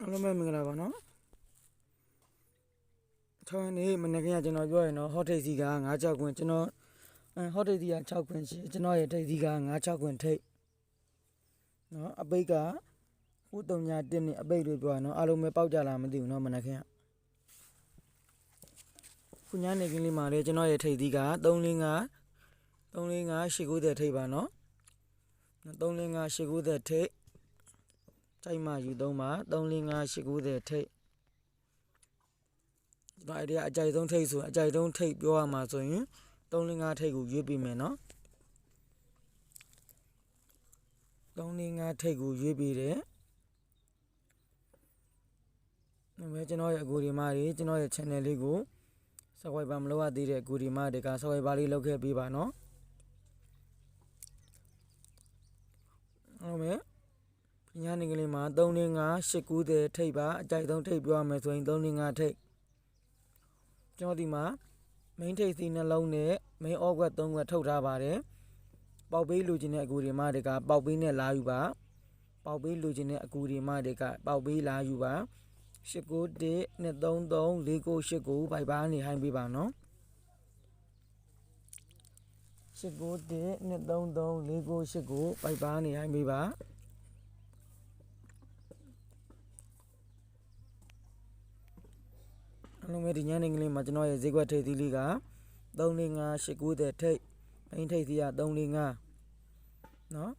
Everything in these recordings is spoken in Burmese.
အားလုံးပဲမင်္ဂလာပါနော်ထောင်းနေမနေ့ကကျွန်တော်ပြောရင်တော့ဟော့ထိတ်စီက9-6ခွင်ကျွန်တော်အဲဟော့ထိတ်စီက6ခွင်ရှိကျွန်တော်ရဲ့ထိတ်စီက9-6ခွင်ထိတ်နော်အပိတ်ကခုတုံညာ1နဲ့အပိတ်လို့ပြောရနော်အားလုံးပဲပေါက်ကြလားမသိဘူးနော်မနေ့ကခုညနေခင်းလေးမှာလေကျွန်တော်ရဲ့ထိတ်စီက345 345 890ထိတ်ပါနော်345 890ထိတ် တိုက်မှယူသုံးပါ345 890ထိတ်ဒီမှာအဲ့ဒီကအကြိုက်ဆုံးထိတ်ဆိုအကြိုက်ဆုံးထိတ်ပြောရမှာဆိုရင်345ထိတ်ကိုရွေးပြီးမယ်နော်345ထိတ်ကိုရွေးပြီးတယ်ဒါပေမဲ့ကျွန်တော်ရဲ့အကူဒီမတွေကျွန်တော်ရဲ့ channel လေးကို subscribe မလုပ်ရသေးတဲ့အကူဒီမတွေက subscribe လေးလုပ်ခဲ့ပေးပါနော်ဟုတ်မယ် ညနေကလေးမှာ305 890ထိပ်ပါအကြိုက်ဆုံးထိပ်ပြောရမယ်ဆိုရင်305ထိပ်ကျွန်တော်ဒီမှာ main ထိပ်စီနှလုံးနဲ့ main အော့ကွက်3ကွက်ထုတ်ထားပါတယ်ပေါက်ပေးလူချင်းတဲ့အကူတွေမတွေကပေါက်ပေးနဲ့လာယူပါပေါက်ပေးလူချင်းတဲ့အကူတွေမတွေကပေါက်ပေးလာယူပါ891 233 4989ဘိုက်ပါနေဟိုင်းပေးပါနော်891 233 4989ဘိုက်ပါနေဟိုင်းပေးပါ အလုံးမဲ့ ဒီညနေကလေးမှာကျွန်တော်ရဲ့ဈေးကွက်ထိပ်သီးလေးက345 890ထိပ်မိန်းထိပ်သီးက345နော်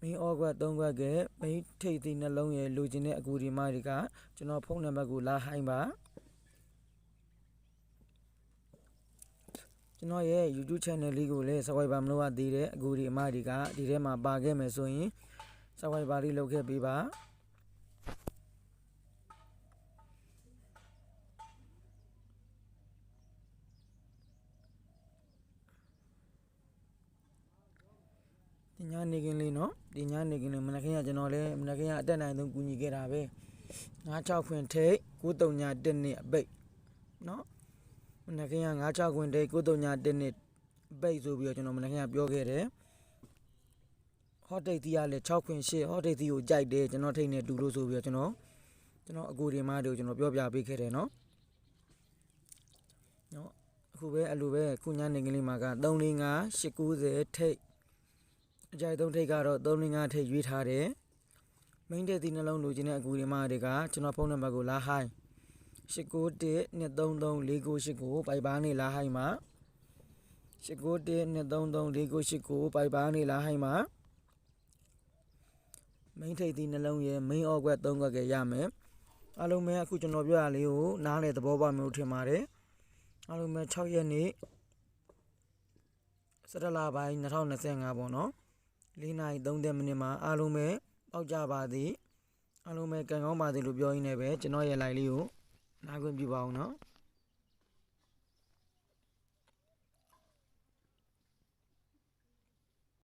မင်းအောကွက်3ကွက်ကမိန်းထိပ်သီးနှလုံးရဲ့လိုချင်တဲ့အကူဒီမတွေကကျွန်တော်ဖုန်းနံပါတ်ကိုလာဟိုင်းပါကျွန်တော်ရဲ့ YouTube channel လေးကိုလည်း subscribe မလုပ်ရသေးတဲ့အကူဒီအမတွေကဒီထဲမှာပါခဲ့မယ်ဆိုရင် subscribe လေးလုပ်ခဲ့ပေးပါ ညနေခင်းလေးနော်ဒီညနေခင်းလေးမနက်ခင်းကကျွန်တော်လည်းမနက်ခင်းကအတက်နိုင်ဆုံးကူညီခဲ့တာပဲ96ခွင်ထိတ်939တက်နှစ်အပိတ်နော်မနက်ခင်းက96ခွင်ထိတ်939တက်နှစ်အပိတ်ဆိုပြီးတော့ကျွန်တော်မနက်ခင်းကပြောခဲ့တယ်ဟော့တိတ်တီးကလည်း6ခွင်8ဟော့တိတ်တီးကိုကြိုက်တယ်ကျွန်တော်ထိတ်နေတူလို့ဆိုပြီးတော့ကျွန်တော်ကျွန်တော်အကူဒီမားတွေကိုကျွန်တော်ပြောပြပေးခဲ့တယ်နော်နော်အခုပဲအဲ့လိုပဲခုညနေကလေးမှာက345 890ထိတ် အကြိုက်သုံးထိတ်ကတော့305ထိတ်ရွေးထားတယ်။ main တဲ့ဒီနှလုံးလိုချင်တဲ့အကူဒီမတွေကကျွန်တော်ဖုန်းနံပါတ်ကိုလာဟိုင်း891 233 4989ပိုက်ပါနေလာဟိုင်းမှာ891 233 4989ပိုက်ပါနေလာဟိုင်းမှာ main ထိတ်ဒီနှလုံးရဲ့ main အော့ကွက်3ကွက်ကရမယ်။အားလုံးပဲအခုကျွန်တော်ပြောရလေးကိုနားလေသဘောပေါက်မျိုးထင်ပါတယ်။အားလုံးပဲ6ရက်နေ့စတလပိုင်း2025ပေါ့နော်။ ၄နာရီ30မိနစ်မှာအားလုံးပဲပေါက်ကြပါသည်အားလုံးပဲကံကောင်းပါသည်လို့ပြောရင်းနဲ့ပဲကျွန်တော်ရဲ့ live လေးကိုနားခွင့်ပြုပါအောင်နော်။